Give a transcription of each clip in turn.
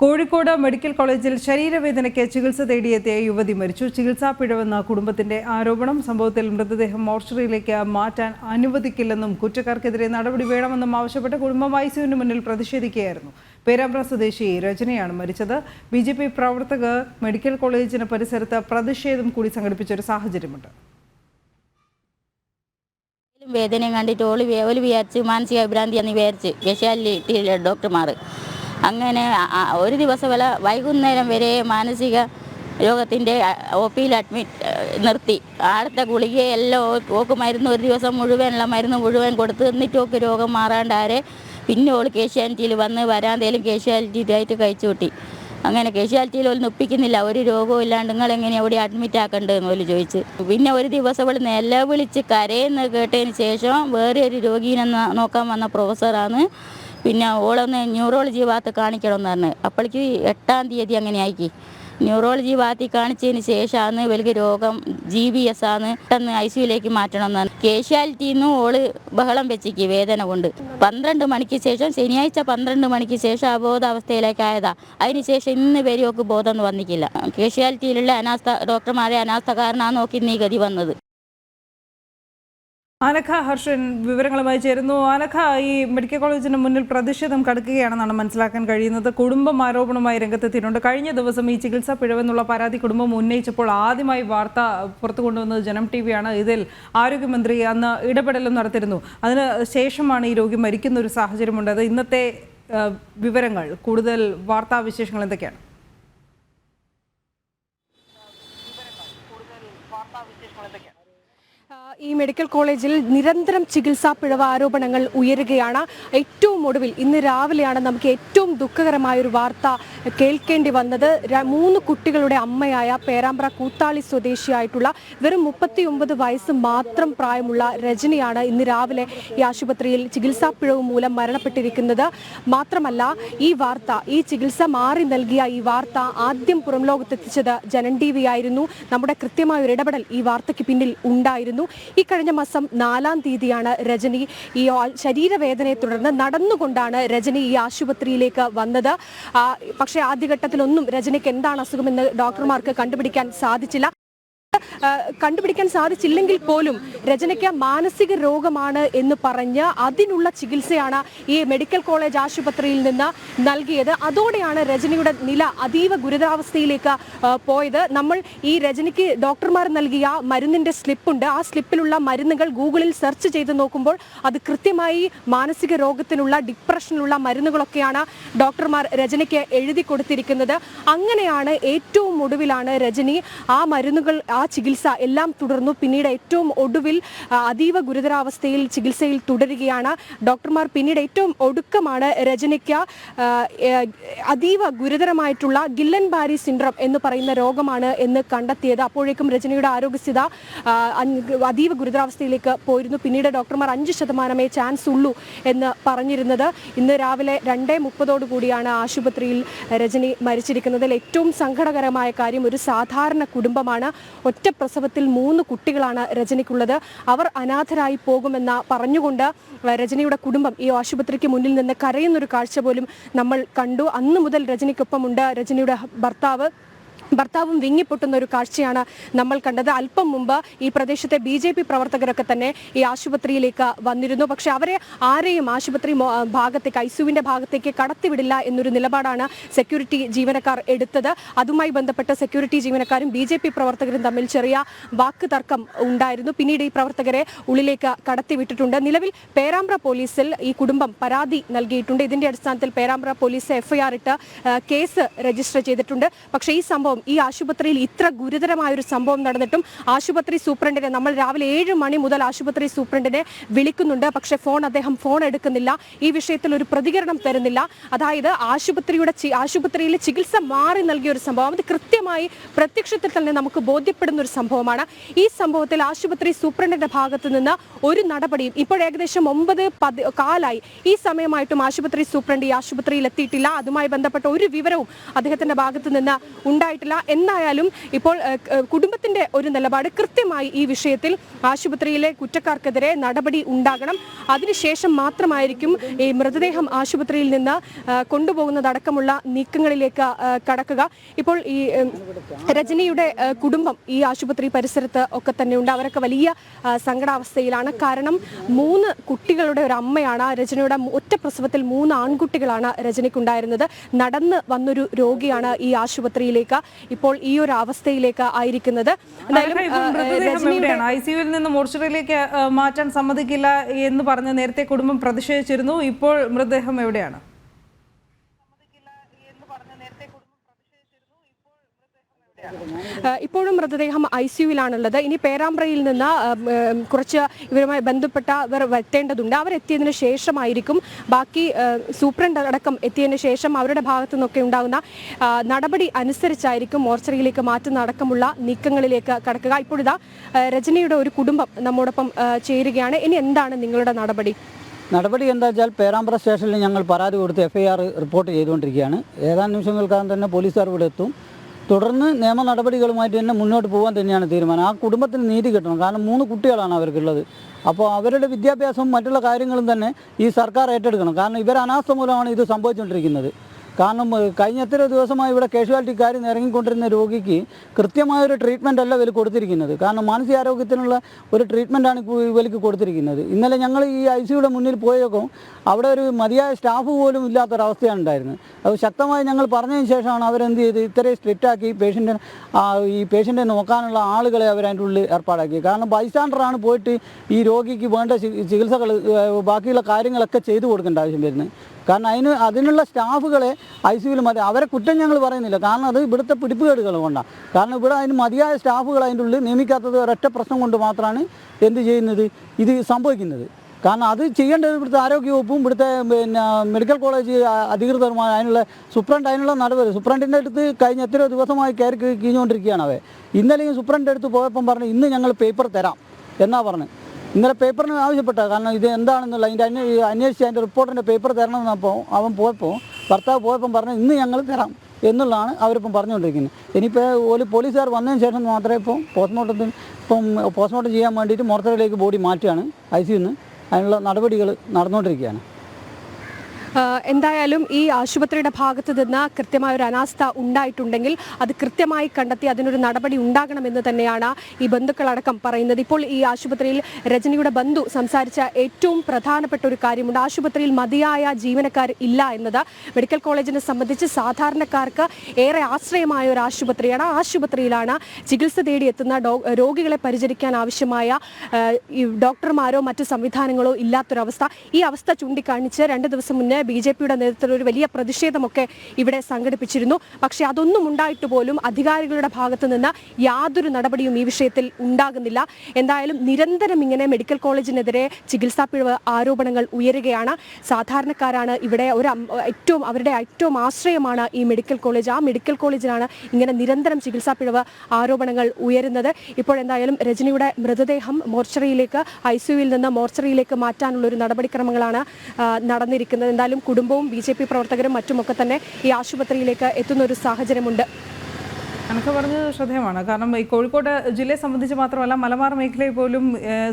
Kozhikode medical കോളേജിൽ ശരീരവേദനയ്ക്ക് ചികിത്സ തേടിയെത്തിയ യുവതി മരിച്ചു. ചികിത്സാ പിഴവെന്ന കുടുംബത്തിന്റെ ആരോപണം സംഭവത്തിൽ മൃതദേഹം മോർച്ചറിയിലേക്ക് മാറ്റാൻ അനുവദിക്കില്ലെന്നും കുറ്റക്കാർക്കെതിരെ നടപടി വേണമെന്നും ആവശ്യപ്പെട്ട് കുടുംബം ഐസിയുവിന് മുന്നിൽ പ്രതിഷേധിക്കുകയായിരുന്നു. പേരാമ്പ്ര സ്വദേശി രചനയാണ് മരിച്ചത്. ബി ജെ പി പ്രവർത്തകർ മെഡിക്കൽ കോളേജിന് പരിസരത്ത് പ്രതിഷേധം കൂടി സംഘടിപ്പിച്ച ഒരു സാഹചര്യമുണ്ട്. വേദനയും കണ്ടിട്ട് ഓൾ ഓൽ വിചാരിച്ച് മാനസിക വിഭ്രാന്തിയാന്ന് വിചാരിച്ച് വിശാലി ഡോക്ടർമാർ അങ്ങനെ ഒരു ദിവസം വല്ല വൈകുന്നേരം വരെ മാനസിക രോഗത്തിന്റെ ഒ പിയിൽ അഡ്മിറ്റ് നിർത്തി. ആടത്തെ ഗുളികയെല്ലാം ഓക്ക് മരുന്ന് ഒരു ദിവസം മുഴുവനുള്ള മരുന്ന് മുഴുവൻ കൊടുത്ത് എന്നിട്ട് ഓക്ക് രോഗം മാറാണ്ടാരെ. പിന്നെ ഓൾ കേഷ്യാലിറ്റിയിൽ വന്ന് വരാന്തേലും കേഷ്യാലിറ്റിയായിട്ട് കഴിച്ചു കൂട്ടി. അങ്ങനെ കേഷ്യാലിറ്റിയിൽ ഒന്നും ഒപ്പിക്കുന്നില്ല ഒരു രോഗവും ഇല്ലാണ്ട് നിങ്ങൾ എങ്ങനെ അവിടെ അഡ്മിറ്റ് ആക്കണ്ടെന്ന് പോലും ചോദിച്ച്. പിന്നെ ഒരു ദിവസം അവൾ നിലവിളിച്ച് കരയെന്ന് കേട്ടതിന് ശേഷം വേറെ ഒരു രോഗീനെ നോക്കാൻ വന്ന പ്രൊഫസറാണ് പിന്നെ ഓളൊന്ന് ന്യൂറോളജി ഭാഗത്ത് കാണിക്കണം എന്ന് പറഞ്ഞു അപ്പോഴേക്ക് എട്ടാം തീയതി അങ്ങനെ ആയിക്കി ന്യൂറോളജി ഭാഗത്തിൽ കാണിച്ചതിന് ശേഷമാണ് ഇവർക്ക് രോഗം ജി ബി എസ് ആണ്. പെട്ടെന്ന് ഐ സിയുലേക്ക് മാറ്റണം എന്നാണ് കേഷ്വാലിറ്റിന്ന് ഓൾ ബഹളം വെച്ചിക്ക് വേദന കൊണ്ട്. പന്ത്രണ്ട് മണിക്ക് ശേഷം ശനിയാഴ്ച പന്ത്രണ്ട് മണിക്ക് ശേഷം അബോധാവസ്ഥയിലേക്കായതാ അതിനുശേഷം ഇന്ന് വരെ ബോധം വന്നിക്കില്ല കേഷ്യാലിറ്റിയിലുള്ള അനാസ്ഥ ഡോക്ടർമാരെ അനാസ്ഥ കാരണമാണ് നോക്കി നീ ഗതി വന്നത്. അനഘ ഹർഷൻ വിവരങ്ങളുമായി ചേരുന്നു. ആനഖ ഈ മെഡിക്കൽ കോളേജിന് മുന്നിൽ പ്രതിഷേധം കടക്കുകയാണെന്നാണ് മനസ്സിലാക്കാൻ കഴിയുന്നത്. കുടുംബം ആരോപണവുമായി രംഗത്തെത്തിയിട്ടുണ്ട്. കഴിഞ്ഞ ദിവസം ഈ ചികിത്സാ പിഴവെന്നുള്ള പരാതി കുടുംബം ഉന്നയിച്ചപ്പോൾ ആദ്യമായി വാർത്ത പുറത്തു കൊണ്ടുവന്നത് ജനം ടി വിയാണ് ഇതിൽ ആരോഗ്യമന്ത്രി അന്ന് ഇടപെടലും നടത്തിയിരുന്നു. അതിന് ശേഷമാണ് ഈ രോഗി മരിക്കുന്ന ഒരു സാഹചര്യമുണ്ടത് ഇന്നത്തെ വിവരങ്ങൾ കൂടുതൽ വാർത്താവിശേഷങ്ങൾ എന്തൊക്കെയാണ്? ഈ മെഡിക്കൽ കോളേജിൽ നിരന്തരം ചികിത്സാ പിഴവ് ആരോപണങ്ങൾ ഉയരുകയാണ്. ഏറ്റവും ഒടുവിൽ ഇന്ന് രാവിലെയാണ് നമുക്ക് ഏറ്റവും ദുഃഖകരമായ ഒരു വാർത്ത കേൾക്കേണ്ടി വന്നത്. മൂന്ന് കുട്ടികളുടെ അമ്മയായ പേരാമ്പ്ര കൂത്താളി സ്വദേശിയായിട്ടുള്ള വെറും മുപ്പത്തിയൊമ്പത് വയസ്സ് മാത്രം പ്രായമുള്ള രജനിയാണ് ഇന്ന് രാവിലെ ഈ ആശുപത്രിയിൽ ചികിത്സാ പിഴവ് മൂലം മരണപ്പെട്ടിരിക്കുന്നത്. മാത്രമല്ല ഈ വാർത്ത ഈ ചികിത്സ മാറി നൽകിയ ഈ വാർത്ത ആദ്യം പുറം ലോകത്തെത്തിച്ചത് ജനൻ ടി വി ആയിരുന്നു. നമ്മുടെ കൃത്യമായ ഒരു ഇടപെടൽ ഈ വാർത്തയ്ക്ക് പിന്നിൽ ഉണ്ടായിരുന്നു. ഈ കഴിഞ്ഞ മാസം നാലാം തീയതിയാണ് രജനി ഈ ശരീരവേദനയെ തുടർന്ന് നടന്നുകൊണ്ടാണ് രജനി ഈ ആശുപത്രിയിലേക്ക് വന്നത്. പക്ഷേ ആദ്യഘട്ടത്തിലൊന്നും രജനിക്ക് എന്താണ് അസുഖമെന്ന് ഡോക്ടർമാർക്ക് കണ്ടുപിടിക്കാൻ സാധിച്ചില്ല. കണ്ടുപിടിക്കാൻ സാധിച്ചില്ലെങ്കിൽ പോലും രചനയ്ക്ക് മാനസിക രോഗമാണ് എന്ന് പറഞ്ഞ് അതിനുള്ള ചികിത്സയാണ് ഈ മെഡിക്കൽ കോളേജ് ആശുപത്രിയിൽ നിന്ന് നൽകിയത്. അതോടെയാണ് രജനിയുടെ നില അതീവ ഗുരുതരാവസ്ഥയിലേക്ക് പോയത്. നമ്മൾ ഈ രജനിക്ക് ഡോക്ടർമാർ നൽകിയ മരുന്നിന്റെ സ്ലിപ്പുണ്ട്. ആ സ്ലിപ്പിലുള്ള മരുന്നുകൾ ഗൂഗിളിൽ സെർച്ച് ചെയ്ത് നോക്കുമ്പോൾ അത് കൃത്യമായി മാനസിക രോഗത്തിനുള്ള ഡിപ്രഷനിലുള്ള മരുന്നുകളൊക്കെയാണ് ഡോക്ടർമാർ രജനിക്ക് എഴുതി കൊടുത്തിരിക്കുന്നത്. അങ്ങനെയാണ് ഏറ്റവും ഒടുവിലാണ് രജനി ആ മരുന്നുകൾ ആ ചികിത്സ എല്ലാം തുടർന്നു. പിന്നീട് ഏറ്റവും ഒടുവിൽ അതീവ ഗുരുതരാവസ്ഥയിൽ ചികിത്സയിൽ തുടരുകയാണ്. ഡോക്ടർമാർ പിന്നീട് ഏറ്റവും ഒടുക്കമാണ് രജനിക്ക് ആ, അതീവ ഗുരുതരമായിട്ടുള്ള ഗില്ലൻ ബാരി സിൻഡ്രം എന്ന് പറയുന്ന രോഗമാണ് എന്ന് കണ്ടെത്തിയത്. അപ്പോഴേക്കും രജനിയുടെ ആരോഗ്യസ്ഥിത അതീവ ഗുരുതരാവസ്ഥയിലേക്ക് പോയിരുന്നു. പിന്നീട് ഡോക്ടർമാർ അഞ്ച് ശതമാനമേ ചാൻസ് ഉള്ളൂ എന്ന് പറഞ്ഞിരുന്നത്. ഇന്ന് രാവിലെ രണ്ടേ കൂടിയാണ് ആശുപത്രിയിൽ രജനി മരിച്ചിരിക്കുന്നതിൽ ഏറ്റവും സങ്കടകരമായ കാര്യം ഒരു സാധാരണ കുടുംബമാണ്. ഒറ്റ പ്രസവത്തിൽ മൂന്ന് കുട്ടികളാണ് രജനിക്കുള്ളത്. അവർ അനാഥരായി പോകുമെന്ന പറഞ്ഞുകൊണ്ട് രജനിയുടെ കുടുംബം ഈ ആശുപത്രിക്ക് മുന്നിൽ നിന്ന് കരയുന്നൊരു കാഴ്ച പോലും നമ്മൾ കണ്ടു. അന്ന് മുതൽ രജനിക്കൊപ്പമുണ്ട് രജനിയുടെ ഭർത്താവ്. ഭർത്താവും വിങ്ങിപ്പൊട്ടുന്ന ഒരു കാഴ്ചയാണ് നമ്മൾ കണ്ടത്. അല്പം മുമ്പ് ഈ പ്രദേശത്തെ ബി ജെ പി പ്രവർത്തകരൊക്കെ തന്നെ ഈ ആശുപത്രിയിലേക്ക് വന്നിരുന്നു. പക്ഷെ അവരെ ആരെയും ആശുപത്രി ഭാഗത്തേക്ക് ഐസുവിന്റെ ഭാഗത്തേക്ക് കടത്തിവിടില്ല എന്നൊരു നിലപാടാണ് സെക്യൂരിറ്റി ജീവനക്കാർ എടുത്തത്. അതുമായി ബന്ധപ്പെട്ട് സെക്യൂരിറ്റി ജീവനക്കാരും ബി പ്രവർത്തകരും തമ്മിൽ ചെറിയ വാക്ക് തർക്കം ഉണ്ടായിരുന്നു. പിന്നീട് ഈ പ്രവർത്തകരെ ഉള്ളിലേക്ക് കടത്തിവിട്ടിട്ടുണ്ട്. നിലവിൽ പേരാമ്പ്ര പോലീസിൽ ഈ കുടുംബം പരാതി നൽകിയിട്ടുണ്ട്. ഇതിന്റെ അടിസ്ഥാനത്തിൽ പേരാമ്പ്ര പോലീസ് എഫ്ഐആർ ഇട്ട് കേസ് രജിസ്റ്റർ ചെയ്തിട്ടുണ്ട്. പക്ഷേ ഈ സംഭവം ഈ ആശുപത്രിയിൽ ഇത്ര ഗുരുതരമായ ഒരു സംഭവം നടന്നിട്ടും ആശുപത്രി സൂപ്രണ്ടിനെ നമ്മൾ രാവിലെ ഏഴ് മണി മുതൽ ആശുപത്രി സൂപ്രണ്ടിനെ വിളിക്കുന്നുണ്ട്. പക്ഷേ ഫോൺ അദ്ദേഹം ഫോൺ എടുക്കുന്നില്ല. ഈ വിഷയത്തിൽ ഒരു പ്രതികരണം തരുന്നില്ല. അതായത് ആശുപത്രിയുടെ ആശുപത്രിയിൽ ചികിത്സ മാറി നൽകിയ ഒരു സംഭവം. അത് കൃത്യമായി പ്രത്യക്ഷത്തിൽ തന്നെ നമുക്ക് ബോധ്യപ്പെടുന്ന ഒരു സംഭവമാണ്. ഈ സംഭവത്തിൽ ആശുപത്രി സൂപ്രണ്ടിന്റെ ഭാഗത്ത് നിന്ന് ഒരു നടപടിയും ഇപ്പോൾ ഏകദേശം ഒമ്പത് പതി കാലായി. ഈ സമയമായിട്ടും ആശുപത്രി സൂപ്രണ്ട് ഈ ആശുപത്രിയിൽ എത്തിയിട്ടില്ല. അതുമായി ബന്ധപ്പെട്ട ഒരു വിവരവും അദ്ദേഹത്തിന്റെ ഭാഗത്ത് നിന്ന് ഉണ്ടായിട്ടില്ല. ഉണ്ടായിട്ടില്ല എന്നായാലും ഇപ്പോൾ കുടുംബത്തിന്റെ ഒരു നിലപാട് കൃത്യമായി ഈ വിഷയത്തിൽ ആശുപത്രിയിലെ കുറ്റക്കാർക്കെതിരെ നടപടി ഉണ്ടാകണം. അതിനുശേഷം മാത്രമായിരിക്കും ഈ മൃതദേഹം ആശുപത്രിയിൽ നിന്ന് കൊണ്ടുപോകുന്നതടക്കമുള്ള നീക്കങ്ങളിലേക്ക് കടക്കുക. ഇപ്പോൾ ഈ രജനിയുടെ കുടുംബം ഈ ആശുപത്രി പരിസരത്ത് ഒക്കെ തന്നെ ഉണ്ട്. അവരൊക്കെ വലിയ സങ്കടാവസ്ഥയിലാണ്. കാരണം മൂന്ന് കുട്ടികളുടെ ഒരു അമ്മയാണ് രജനിയുടെ ഒറ്റ പ്രസവത്തിൽ മൂന്ന് ആൺകുട്ടികളാണ് രജനിക്കുണ്ടായിരുന്നത്. നടന്ന് വന്നൊരു രോഗിയാണ് ഈ ആശുപത്രിയിലേക്ക്. ഇപ്പോൾ ഈ ഒരു അവസ്ഥയിലേക്ക് ആയിരിക്കുന്നത്. ഐ സിയുവിൽ നിന്ന് മോർച്ചറിയിലേക്ക് മാറ്റാൻ സമ്മതിക്കില്ല എന്ന് പറഞ്ഞ് നേരത്തെ കുടുംബം പ്രതിഷേധിച്ചിരുന്നു. ഇപ്പോൾ മൃതദേഹം എവിടെയാണ്? ഇപ്പോഴും മൃതദേഹം ഐ സിയുവിലാണുള്ളത് ഇനി പേരാമ്പ്രയിൽ നിന്ന് കുറച്ച് ഇവരുമായി ബന്ധപ്പെട്ടവർ എത്തേണ്ടതുണ്ട് അവരെത്തിയതിനു ശേഷമായിരിക്കും. ബാക്കി സൂപ്രണ്ട് അടക്കം എത്തിയതിന് ശേഷം അവരുടെ ഭാഗത്തു നിന്നൊക്കെ ഉണ്ടാകുന്ന നടപടി അനുസരിച്ചായിരിക്കും മോർച്ചറിയിലേക്ക് മാറ്റുന്ന അടക്കമുള്ള നീക്കങ്ങളിലേക്ക് കടക്കുക. ഇപ്പോഴിതാ രജനിയുടെ ഒരു കുടുംബം നമ്മോടൊപ്പം ചേരുകയാണ്. ഇനി എന്താണ് നിങ്ങളുടെ നടപടി? നടപടി എന്താ വെച്ചാൽ പേരാമ്പ്ര സ്റ്റേഷനിൽ ഞങ്ങൾ പരാതി കൊടുത്ത് എഫ് ഐ ആർ റിപ്പോർട്ട് ചെയ്തുകൊണ്ടിരിക്കുകയാണ്. ഏതാനും നിമിഷങ്ങൾക്കകം തന്നെ പോലീസുകാർ ഇവിടെ എത്തും. തുടർന്ന് നിയമ നടപടികളുമായിട്ട് തന്നെ മുന്നോട്ട് പോകാൻ തന്നെയാണ് തീരുമാനം. ആ കുടുംബത്തിന് നീതി കിട്ടണം. കാരണം മൂന്ന് കുട്ടികളാണ് അവർക്കുള്ളത്. അപ്പോൾ അവരുടെ വിദ്യാഭ്യാസവും മറ്റുള്ള കാര്യങ്ങളും തന്നെ ഈ സർക്കാർ ഏറ്റെടുക്കണം. കാരണം ഇവർ അനാസ്ഥ മൂലമാണ് ഇത് സംഭവിച്ചുകൊണ്ടിരിക്കുന്നത്. കാരണം കഴിഞ്ഞ എത്ര ദിവസമായി ഇവിടെ കാഷ്വാലിറ്റിക്കാരിൽ നിന്ന് ഇറങ്ങിക്കൊണ്ടിരുന്ന രോഗിക്ക് കൃത്യമായ ഒരു ട്രീറ്റ്മെന്റ് അല്ല ഇവർ കൊടുത്തിരിക്കുന്നത്. കാരണം മാനസികാരോഗ്യത്തിനുള്ള ഒരു ട്രീറ്റ്മെന്റാണ് ഇവർക്ക് കൊടുത്തിരിക്കുന്നത്. ഇന്നലെ ഞങ്ങൾ ഈ ഐ സിയുടെ മുന്നിൽ പോയേക്കും അവിടെ ഒരു മതിയായ സ്റ്റാഫ് പോലും ഇല്ലാത്തൊരവസ്ഥയാണ് ഉണ്ടായിരുന്നത്. അത് ശക്തമായി ഞങ്ങൾ പറഞ്ഞതിന് ശേഷമാണ് അവരെന്ത് ചെയ്ത് ഇത്രയും സ്ട്രിക്റ്റ് ആക്കി പേഷ്യന്റെ ഈ പേഷ്യന്റെ നോക്കാനുള്ള ആളുകളെ അവർ അതിന്റെ ഉള്ളിൽ ഏർപ്പാടാക്കി. കാരണം ബൈസ്റ്റാൻഡറാണ് പോയിട്ട് ഈ രോഗിക്ക് വേണ്ട ചികിത്സകൾ ബാക്കിയുള്ള കാര്യങ്ങളൊക്കെ ചെയ്തു കൊടുക്കേണ്ട ആവശ്യം വരുന്നത്. കാരണം അതിന് അതിനുള്ള സ്റ്റാഫുകളെ ഐ സിയുവിൽ മതി. അവരെ കുറ്റം ഞങ്ങൾ പറയുന്നില്ല. കാരണം അത് ഇവിടുത്തെ പിടിപ്പുകേടുകൾ കൊണ്ടാണ്. കാരണം ഇവിടെ അതിന് മതിയായ സ്റ്റാഫുകൾ അതിന്റെ ഉള്ളിൽ നിയമിക്കാത്തത് ഒരൊറ്റ പ്രശ്നം കൊണ്ട് മാത്രമാണ് എന്ത് ചെയ്യുന്നത്? ഇത് സംഭവിക്കുന്നത്. കാരണം അത് ചെയ്യേണ്ടത് ഇവിടുത്തെ ആരോഗ്യവകുപ്പും ഇവിടുത്തെ പിന്നെ മെഡിക്കൽ കോളേജ് അധികൃതരുമായി അതിനുള്ള സുപ്രണ്ട് അതിനുള്ള നടപടി. സുപ്രണ്ടിന്റെ അടുത്ത് കഴിഞ്ഞ എത്രയോ ദിവസമായി കയറി കീഞ്ഞുകൊണ്ടിരിക്കുകയാണ് അവയെ ഇന്നലെയും സുപ്രണ്ടിന്റെ അടുത്ത് പോയപ്പം പറഞ്ഞു ഇന്ന് ഞങ്ങൾ പേപ്പർ തരാം എന്നാ പറഞ്ഞു. ഇന്നലെ പേപ്പറിന് ആവശ്യപ്പെട്ട കാരണം ഇത് എന്താണെന്നുള്ള അതിന്റെ അന്വേ അന്വേഷിച്ച് അതിന്റെ റിപ്പോർട്ടിന്റെ പേപ്പർ തരണമെന്നപ്പോൾ അവൻ പോയപ്പോൾ ഭർത്താവ് പോയപ്പം പറഞ്ഞു ഇന്ന് ഞങ്ങൾ തരാം എന്നുള്ളതാണ് അവരിപ്പം പറഞ്ഞുകൊണ്ടിരിക്കുന്നത്. ഇനിയിപ്പോൾ ഒരു പോലീസുകാർ വന്നതിന് ശേഷം മാത്രമേ ഇപ്പോൾ പോസ്റ്റ്മോർട്ടത്തിന് ഇപ്പം പോസ്റ്റ്മോർട്ടം ചെയ്യാൻ വേണ്ടിയിട്ട് മോർച്ചറിയിലേക്ക് ബോഡി മാറ്റുകയാണ് ഐ നിന്ന് അതിനുള്ള നടപടികൾ നടന്നുകൊണ്ടിരിക്കുകയാണ്. എന്തായാലും ഈ ആശുപത്രിയുടെ ഭാഗത്ത് നിന്ന് കൃത്യമായ ഒരു അനാസ്ഥ ഉണ്ടായിട്ടുണ്ടെങ്കിൽ അത് കൃത്യമായി കണ്ടെത്തി അതിനൊരു നടപടി ഉണ്ടാകണമെന്ന് തന്നെയാണ് ഈ ബന്ധുക്കളടക്കം പറയുന്നത്. ഇപ്പോൾ ഈ ആശുപത്രിയിൽ രജനിയുടെ ബന്ധു സംസാരിച്ച ഏറ്റവും പ്രധാനപ്പെട്ട ഒരു കാര്യമുണ്ട്. ആശുപത്രിയിൽ മതിയായ ജീവനക്കാർ ഇല്ല എന്നത് മെഡിക്കൽ കോളേജിനെ സംബന്ധിച്ച് സാധാരണക്കാർക്ക് ഏറെ ആശ്രയമായ ഒരു ആശുപത്രിയാണ്. ആശുപത്രിയിലാണ് ചികിത്സ തേടി എത്തുന്ന രോഗികളെ പരിചരിക്കാൻ ആവശ്യമായ ഡോക്ടർമാരോ മറ്റ് സംവിധാനങ്ങളോ ഇല്ലാത്തൊരവസ്ഥ. ഈ അവസ്ഥ ചൂണ്ടിക്കാണിച്ച് രണ്ട് ദിവസം മുന്നേ ബി ജെ പിയുടെ നേതൃത്വത്തിൽ ഒരു വലിയ പ്രതിഷേധമൊക്കെ ഇവിടെ സംഘടിപ്പിച്ചിരുന്നു. പക്ഷേ അതൊന്നും ഉണ്ടായിട്ട് പോലും അധികാരികളുടെ ഭാഗത്ത് നിന്ന് യാതൊരു നടപടിയും ഈ വിഷയത്തിൽ ഉണ്ടാകുന്നില്ല. എന്തായാലും നിരന്തരം ഇങ്ങനെ മെഡിക്കൽ കോളേജിനെതിരെ ചികിത്സാ പിഴവ് ആരോപണങ്ങൾ ഉയരുകയാണ്. സാധാരണക്കാരാണ് ഇവിടെ ഒരു ഏറ്റവും അവരുടെ ഏറ്റവും ആശ്രയമാണ് ഈ മെഡിക്കൽ കോളേജ്. ആ മെഡിക്കൽ കോളേജിലാണ് ഇങ്ങനെ നിരന്തരം ചികിത്സാ പിഴവ് ആരോപണങ്ങൾ ഉയരുന്നത്. ഇപ്പോൾ എന്തായാലും രജനിയുടെ മൃതദേഹം മോർച്ചറിയിലേക്ക് ഐ നിന്ന് മോർച്ചറിയിലേക്ക് മാറ്റാനുള്ള ഒരു നടപടിക്രമങ്ങളാണ് നടന്നിരിക്കുന്നത്. എന്തായാലും കുടുംബവും ബി ജെ പി പ്രവർത്തകരും മറ്റുമൊക്കെ തന്നെ ഈ ആശുപത്രിയിലേക്ക് എത്തുന്ന ഒരു സാഹചര്യമുണ്ട്. എനിക്ക് പറഞ്ഞത് ശ്രദ്ധേയമാണ്. കാരണം ഈ കോഴിക്കോട് ജില്ലയെ സംബന്ധിച്ച് മാത്രമല്ല മലബാർ മേഖലയിൽ പോലും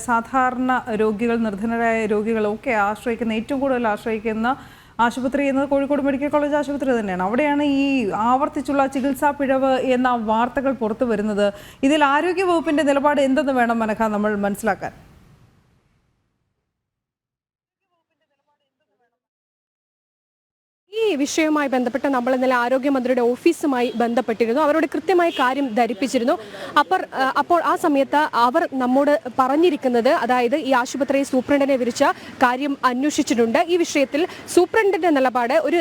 സാധാരണ രോഗികൾ നിർധനരായ രോഗികളൊക്കെ ആശ്രയിക്കുന്ന ഏറ്റവും കൂടുതൽ ആശ്രയിക്കുന്ന ആശുപത്രി എന്നത് കോഴിക്കോട് മെഡിക്കൽ കോളേജ് ആശുപത്രി തന്നെയാണ്. അവിടെയാണ് ഈ ആവർത്തിച്ചുള്ള ചികിത്സാ പിഴവ് എന്ന വാർത്തകൾ പുറത്തു വരുന്നത്. ഇതിൽ ആരോഗ്യ വകുപ്പിന്റെ നിലപാട് എന്തെന്ന് വേണം മനഃ നമ്മൾ മനസ്സിലാക്കാൻ? ഈ വിഷയവുമായി ബന്ധപ്പെട്ട് നമ്മൾ ഇന്നലെ ആരോഗ്യമന്ത്രിയുടെ ഓഫീസുമായി ബന്ധപ്പെട്ടിരുന്നു. അവരോട് കൃത്യമായ കാര്യം ധരിപ്പിച്ചിരുന്നു. അപ്പോൾ അപ്പോൾ ആ സമയത്ത് അവർ നമ്മോട് പറഞ്ഞിരിക്കുന്നത് അതായത് ഈ ആശുപത്രി സൂപ്രണ്ടിനെ വിരിച്ച കാര്യം അന്വേഷിച്ചിട്ടുണ്ട്. ഈ വിഷയത്തിൽ സൂപ്രണ്ടിന്റെ നിലപാട് ഒരു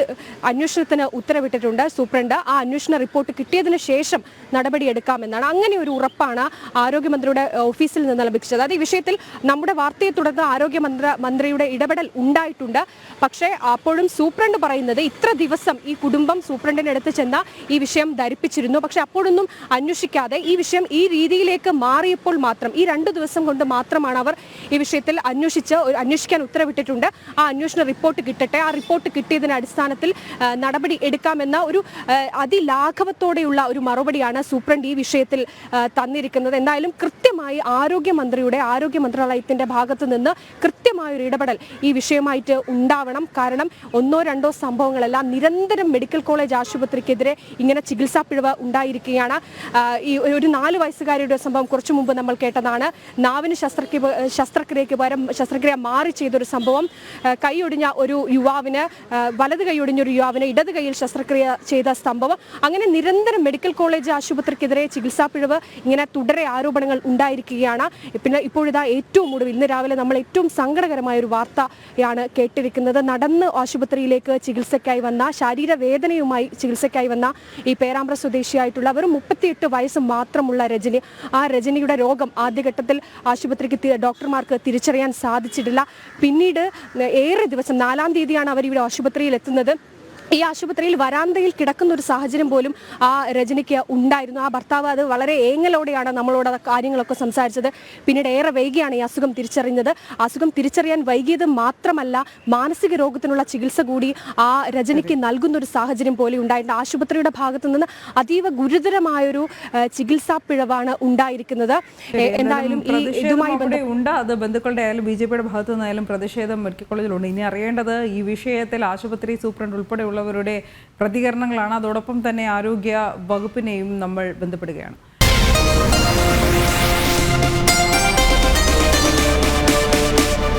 അന്വേഷണത്തിന് ഉത്തരവിട്ടിട്ടുണ്ട്. സൂപ്രണ്ട് ആ അന്വേഷണ റിപ്പോർട്ട് കിട്ടിയതിന് ശേഷം നടപടിയെടുക്കാമെന്നാണ് അങ്ങനെ ഒരു ഉറപ്പാണ് ആരോഗ്യമന്ത്രിയുടെ ഓഫീസിൽ നിന്ന് ലഭിച്ചത്. അതായത് ഈ വിഷയത്തിൽ നമ്മുടെ വാർത്തയെ തുടർന്ന് ആരോഗ്യമന്ത്രി മന്ത്രിയുടെ ഇടപെടൽ ഉണ്ടായിട്ടുണ്ട്. പക്ഷേ അപ്പോഴും സൂപ്രണ്ട് പറയുന്നത് എത്ര ദിവസം ഈ കുടുംബം സൂപ്രണ്ടിന് അടുത്ത് ചെന്ന ഈ വിഷയം ധരിപ്പിച്ചിരുന്നു? പക്ഷെ അപ്പോഴൊന്നും അന്വേഷിക്കാതെ ഈ വിഷയം ഈ രീതിയിലേക്ക് മാറിയപ്പോൾ മാത്രം ഈ രണ്ടു ദിവസം കൊണ്ട് മാത്രമാണ് അവർ ഈ വിഷയത്തിൽ അന്വേഷിച്ച് അന്വേഷിക്കാൻ ഉത്തരവിട്ടിട്ടുണ്ട്. ആ അന്വേഷണ റിപ്പോർട്ട് കിട്ടട്ടെ ആ റിപ്പോർട്ട് കിട്ടിയതിന്റെ അടിസ്ഥാനത്തിൽ നടപടി എടുക്കാമെന്ന ഒരു അതിലാഘവത്തോടെയുള്ള ഒരു മറുപടിയാണ് സൂപ്രണ്ട് ഈ വിഷയത്തിൽ തന്നിരിക്കുന്നത്. എന്തായാലും കൃത്യമായി ആരോഗ്യമന്ത്രിയുടെ ആരോഗ്യ മന്ത്രാലയത്തിന്റെ ഭാഗത്തു നിന്ന് കൃത്യമായൊരു ഇടപെടൽ ഈ വിഷയമായിട്ട് ഉണ്ടാവണം. കാരണം ഒന്നോ രണ്ടോ സംഭവങ്ങളല്ല നിരന്തരം മെഡിക്കൽ കോളേജ് ആശുപത്രിക്കെതിരെ ഇങ്ങനെ ചികിത്സാ പിഴവ് ഉണ്ടായിരിക്കുകയാണ്. ഈ ഒരു- നാല് വയസ്സുകാരിയുടെ സംഭവം കുറച്ചു മുമ്പ് നമ്മൾ കേട്ടതാണ്. നാവിന് ശസ്ത്രക്രിയ ശസ്ത്രക്രിയയ്ക്ക് പകരം ശസ്ത്രക്രിയ മാറി ചെയ്തൊരു സംഭവം. കൈയൊടിഞ്ഞ ഒരു യുവാവിന് വലത് കൈയൊടിഞ്ഞ ഒരു യുവാവിന് ഇടത് കൈയിൽ ശസ്ത്രക്രിയ ചെയ്ത സംഭവം. അങ്ങനെ നിരന്തരം മെഡിക്കൽ കോളേജ് ആശുപത്രിക്കെതിരെ ചികിത്സാ പിഴവ് ഇങ്ങനെ തുടരെ ആരോപണങ്ങൾ ഉണ്ടായിരിക്കുകയാണ്. പിന്നെ ഇപ്പോഴിതാ ഏറ്റവും ഒടുവിൽ ഇന്ന് രാവിലെ നമ്മൾ ഏറ്റവും സങ്കടകരമായ ഒരു വാർത്തയാണ് കേട്ടിരിക്കുന്നത്. നടന്ന് ആശുപത്രിയിലേക്ക് ചികിത്സയ്ക്കായി വന്ന ശാരീരവേദനയുമായി ചികിത്സയ്ക്കായി വന്ന ഈ പേരാമ്പ്ര സ്വദേശിയായിട്ടുള്ള വെറും മുപ്പത്തിയെട്ട് വയസ്സ് മാത്രമുള്ള രജനി. ആ രജനിയുടെ രോഗം ആദ്യഘട്ടത്തിൽ ആശുപത്രിക്ക് ഡോക്ടർമാർക്ക് തിരിച്ചറിയാൻ സാധിച്ചിട്ടില്ല. പിന്നീട് ഏറെ ദിവസം നാലാം തീയതിയാണ് അവർ ഇവിടെ ആശുപത്രിയിൽ എത്തുന്നത് ഈ ആശുപത്രിയിൽ വരാന്തയിൽ കിടക്കുന്ന ഒരു സാഹചര്യം പോലും ആ രജനിക്ക് ഉണ്ടായിരുന്നു. ആ ഭർത്താവ് അത് വളരെ ഏങ്ങലോടെയാണ് നമ്മളോട് കാര്യങ്ങളൊക്കെ സംസാരിച്ചത്. പിന്നീട് ഏറെ വൈകിയാണ് ഈ അസുഖം തിരിച്ചറിഞ്ഞത് അസുഖം തിരിച്ചറിയാൻ വൈകിയത് മാത്രമല്ല മാനസിക രോഗത്തിനുള്ള ചികിത്സ കൂടി ആ രജനിക്ക് നൽകുന്ന ഒരു സാഹചര്യം പോലെ ഉണ്ടായിട്ടുണ്ട്. ആശുപത്രിയുടെ ഭാഗത്തു നിന്ന് അതീവ ഗുരുതരമായൊരു ചികിത്സാ പിഴവാണ് ഉണ്ടായിരിക്കുന്നത്. എന്തായാലും ഈ ഇതുമായി ഉണ്ട്. അത് ബന്ധുക്കളുടെ ആയാലും ബി ജെ പിയുടെ ഭാഗത്തു നിന്നായാലും പ്രതിഷേധം മെഡിക്കൽ കോളേജിലുണ്ട് ഇനി അറിയേണ്ടത് ഈ വിഷയത്തിൽ ആശുപത്രി സൂപ്രണ്ട് ഉൾപ്പെടെയുള്ളവരുടെ പ്രതികരണങ്ങളാണ്. അതോടൊപ്പം തന്നെ ആരോഗ്യ വകുപ്പിനെയും നമ്മൾ ബന്ധപ്പെടുകയാണ്.